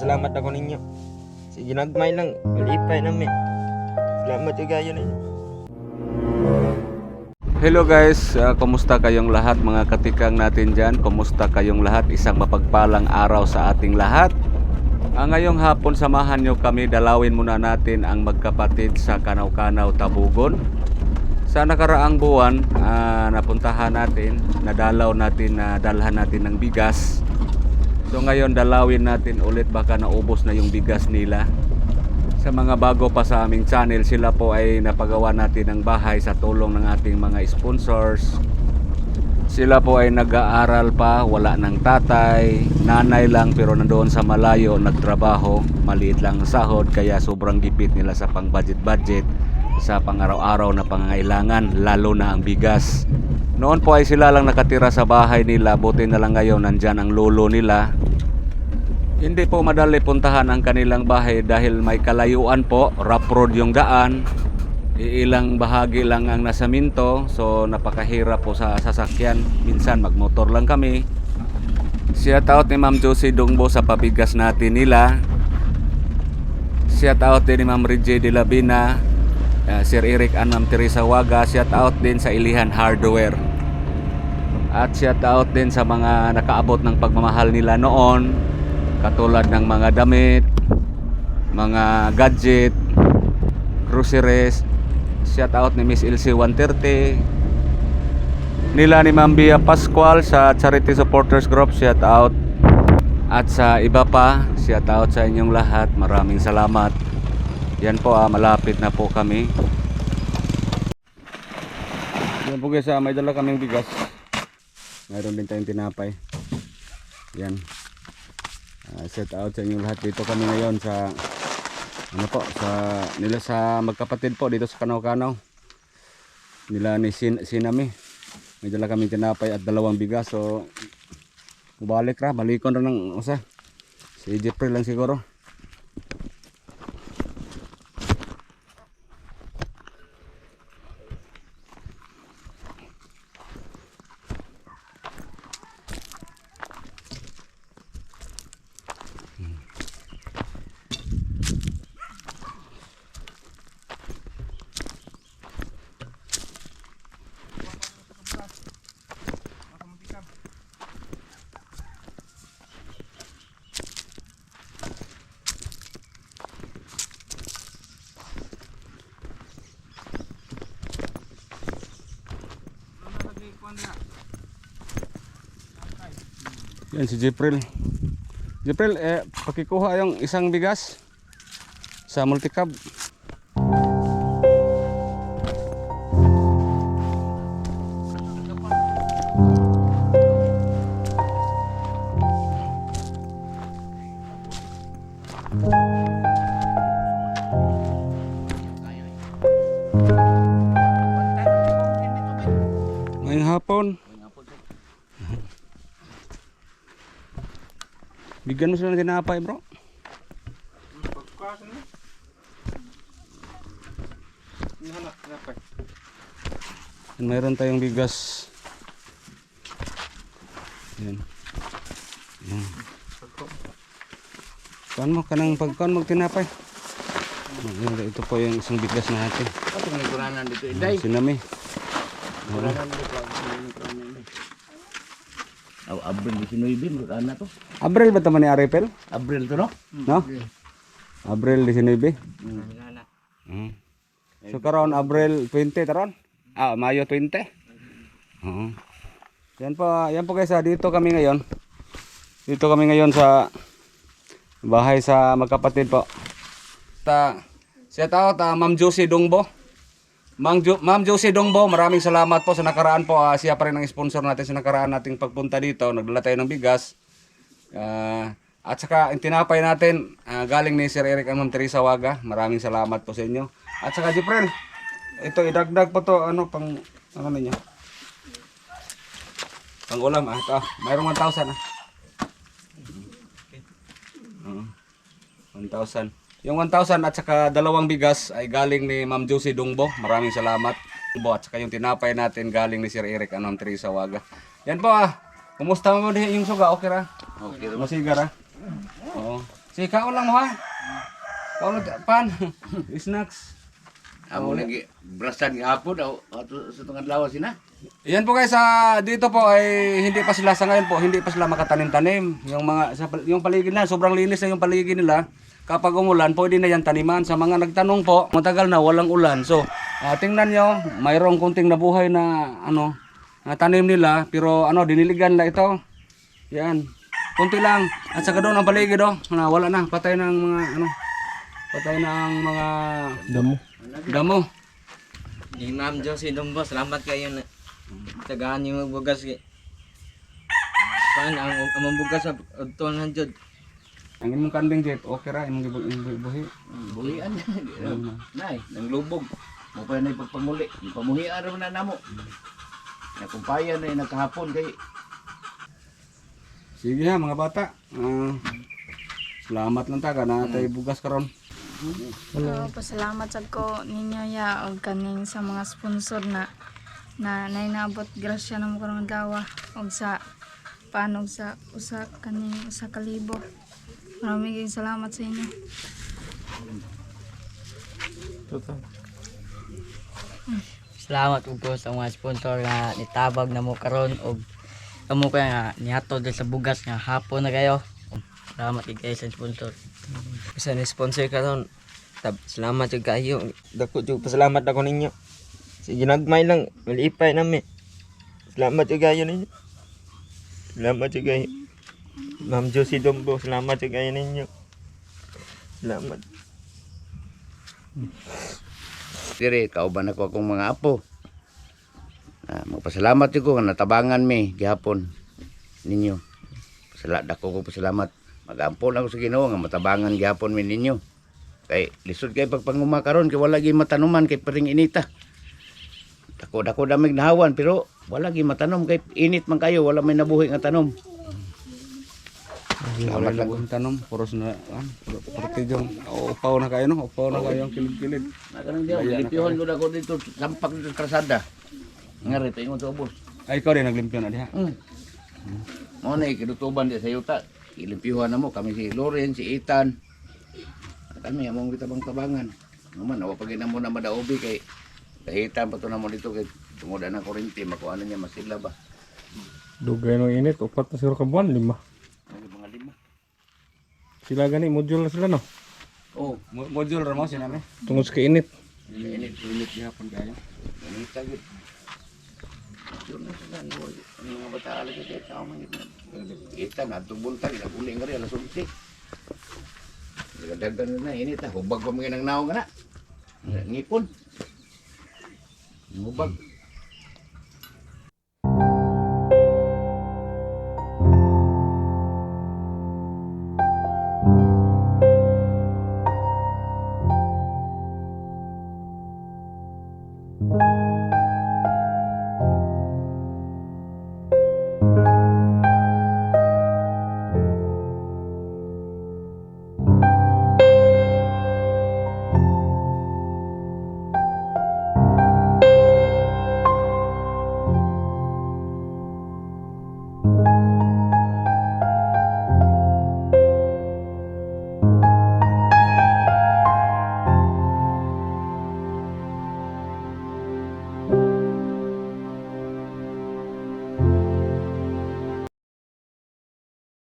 Salamat ako ninyo. Sige, nagmay lang. Malipay namin. Salamat yung gayo ninyo. Hello guys, Ah, kumusta kayong lahat mga katikang natin dyan? Kumusta kayong lahat? Isang mapagpalang araw sa ating lahat. Ah, ngayong hapon samahan nyo kami, dalawin muna natin ang magkapatid sa Kanaw-Kanaw, Tabugon. Sa nakaraang buwan, ah, napuntahan natin, nadalaw natin, na dalhan natin ng bigas. So ngayon dalawin natin ulit. Baka naubos na yung bigas nila. Sa mga bago pa sa aming channel, sila po ay napagawa natin ng bahay sa tulong ng ating mga sponsors. Sila po ay nag-aaral pa, wala ng tatay, nanay lang pero nandoon sa malayo nagtrabaho, maliit lang ang sahod kaya sobrang gipit nila sa pang budget-budget sa pang-araw-araw na pangangailangan, lalo na ang bigas. Noon po ay sila lang nakatira sa bahay nila, buti na lang ngayon nandyan ang lolo nila, hindi po madali puntahan ang kanilang bahay dahil may kalayuan po, rough road yung daan. Iilang bahagi lang ang nasa minto, so napakahirap po sa sasakyan. Minsan magmotor lang kami. Shout out ni Ma'am Josie Dungbo sa pabigas natin nila. Shout out ni Ma'am Reggie De Labina, uh, Sir Eric and Ma'am Teresa Waga. Shout out din sa Ilihan Hardware. At shout out din sa mga nakaabot ng pagmamahal nila noon katulad ng mga damit, mga gadget, groceries. Shout out ni Miss LC 130. Nila ni Ma'am Bia Pascual sa Charity Supporters Group, shout out. At sa iba pa, shout out sa inyong lahat. Maraming salamat. Yan po ah, malapit na po kami. Yan po guys, ah, may dala kaming bigas. Mayroon din tayong tinapay. Yan. Ah, set out sa inyong lahat dito kami ngayon sa ano po sa nila sa magkapatid po dito sa Kanaw-Kanaw nila ni Sin Sinami may dala kami tinapay at dalawang bigas so balik ra balikon ra ng usa si Jeffrey lang siguro yan si Jeffrey Jeffrey eh pakikuha yung isang bigas sa multicab. ngayong Bigyan mo sila ng tinapay bro Yan, mayroon tayong bigas. Yan. Yan. Kuhan mo, kanang pagkuhan mo tinapay. Yan, ito po yung isang bigas natin. Ano may kuranan dito? Inday. Sinami. Kuranan dito. Aw, Abril di sinuibin, kuranan to. Abril ba taman ni Aripel? Abril to no? No? Abril 19. Mm. So karon Abril 20 taron? Ah, Mayo 20. Oo. Yan po, yan po guys, ah, dito kami ngayon. Dito kami ngayon sa bahay sa magkapatid po. Ta Shout out ah, Ma'am Josie Dongbo. Ma'am, jo- Ma'am Dongbo, maraming salamat po sa nakaraan po. ah, siya pa rin ang sponsor natin sa nakaraan nating pagpunta dito. Nagdala tayo ng bigas. Ah, at saka yung tinapay natin ah, galing ni Sir Eric and Ma'am Teresa Waga. Maraming salamat po sa inyo. At saka Jiprel, ito idagdag po to ano pang ano ninyo? Pang ulam ah. Ito, mayroong 1,000 ah. Oo. 1,000. Yung 1,000 at saka dalawang bigas ay galing ni Ma'am Josie Dungbo. Maraming salamat. Bo, At saka yung tinapay natin galing ni Sir Eric Ma'am Teresa Waga. Yan po ah. Kumusta mo din yung suga? Okay ra? Okay. Masiga ra? Oo. Si kaon lang mo ha. Kaon lang pan. Snacks. Amo lagi brasan gihapon aw ato sa tungad lawas sina. Yan po guys, sa dito po ay hindi pa sila sa ngayon po, hindi pa sila makatanim-tanim. Yung mga sa yung paligid na, sobrang linis na yung paligid nila. Kapag umulan, pwede na yan taniman. Sa mga nagtanong po, matagal na walang ulan. So, ah, tingnan nyo, mayroong kunting nabuhay na ano, na tanim nila, pero ano, diniligan na ito. Yan. Kunti lang. At saka doon ang paligid oh, na wala na, patay ng mga ano, patay ng mga Damo. damo. Ni Ma'am Josie Dumbo, salamat kayo na tagaan yung bugas kay. Pan ang among bugas sa utol na jud. Ang imong kanding jet, okay ra imong gibu- imong buhi. Buhian. Nay, nang lubog. Mo pa na pagpanguli. Pamuhian ra na namo. Na kumpayan na nagkahapon kay Sige ha mga bata. Ah, salamat lang taga na tay bugas karon. So, pasalamat sad ko ninyo ya og kaning sa mga sponsor na na nainabot grasya na mo karong adlaw og sa panog sa usa kaning usa ka libo. Maraming kayong salamat sa inyo. Salamat ug ko sa mga sponsor nga nitabag na mo karon og kamo kaya nga nihatod sa bugas nga hapon na kayo. Salamat kay kayo sa sponsor. Bisa ni sponsor ka ron. Tab, salamat jud kayo. Dako jud pasalamat ako ninyo. Si ginagmay lang malipay nami. Salamat jud kayo ninyo. Salamat jud kayo. Ma'am Josie Dumbo, salamat jud kayo ninyo. Salamat. dire kauban ako akong mga apo. Ah, magpasalamat ko nga natabangan mi gihapon ninyo. Pasala dako ko pasalamat. Magampon ako sa Ginoo nga matabangan gihapon mi ninyo. Kay lisod kay pagpanguma karon kay wala gi matanuman kay paring inita. Dako dako damig nahawan pero wala gi matanom kay init man kayo wala may nabuhi nga tanom. Salamat lang kung tanom, puros na ah, porque yung upaw na kayo no, upaw na kayo ang kilid-kilid. Nakanang diyo, limpyuhan ko na ko dito lampak dito sa kalsada. Nga rin, ingon sa ubos. Ay ikaw rin naglimpyo na diha. Mm. Mo na kinutuban di sa yuta. Ilimpyuhan na mo kami si Loren, si Ethan. Kami among gitabang tabangan. Naman awa pag mo na madaobi kay kahitan pa to na mo dito kay tumuda na kurinti makuha na niya masila ba. Dugay no init, upat na siguro ka buwan, lima. Sila gani, module na sila no. Oh, Mo- Module ra mo sinami. Tungod sa init. init Init gihapon kayo. init agad. Yun na sila no. Ang mga bata ala kay tao man yun. Ethan adto buntag na uli nga rin alas 11. Dagdagan na init ah. Hubag pa mga nang naong na. Ngipon. Hubag.